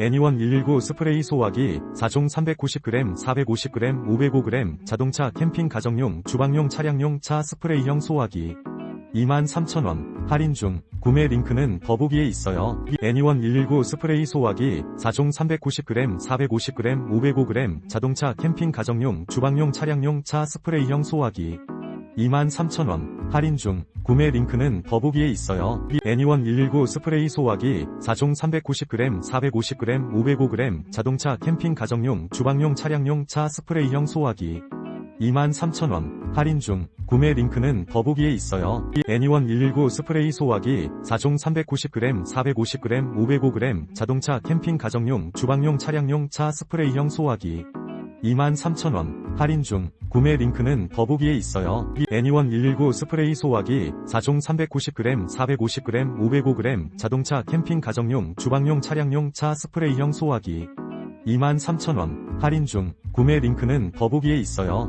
애니원 119 스프레이 소화기 4종 390g, 450g, 505g 자동차 캠핑 가정용 주방용 차량용 차 스프레이형 소화기. 23,000원 할인 중. 구매 링크는 더보기에 있어요. 애니원 119 스프레이 소화기 4종 390g, 450g, 505g 자동차 캠핑 가정용 주방용 차량용 차 스프레이형 소화기 23,000원 할인 중 구매 링크는 더보기에 있어요. 애니원 119 스프레이 소화기 4종 390g, 450g, 505g 자동차 캠핑 가정용 주방용 차량용 차 스프레이형 소화기 23,000원 할인 중 구매 링크는 더보기에 있어요. 애니원 119 스프레이 소화기 4종 390g, 450g, 505g 자동차 캠핑 가정용 주방용 차량용 차 스프레이형 소화기 23,000원. 할인 중. 구매 링크는 더보기에 있어요. 애니원 119 스프레이 소화기 4종 390g, 450g, 505g 자동차 캠핑 가정용 주방용 차량용 차 스프레이형 소화기. 23,000원. 할인 중. 구매 링크는 더보기에 있어요.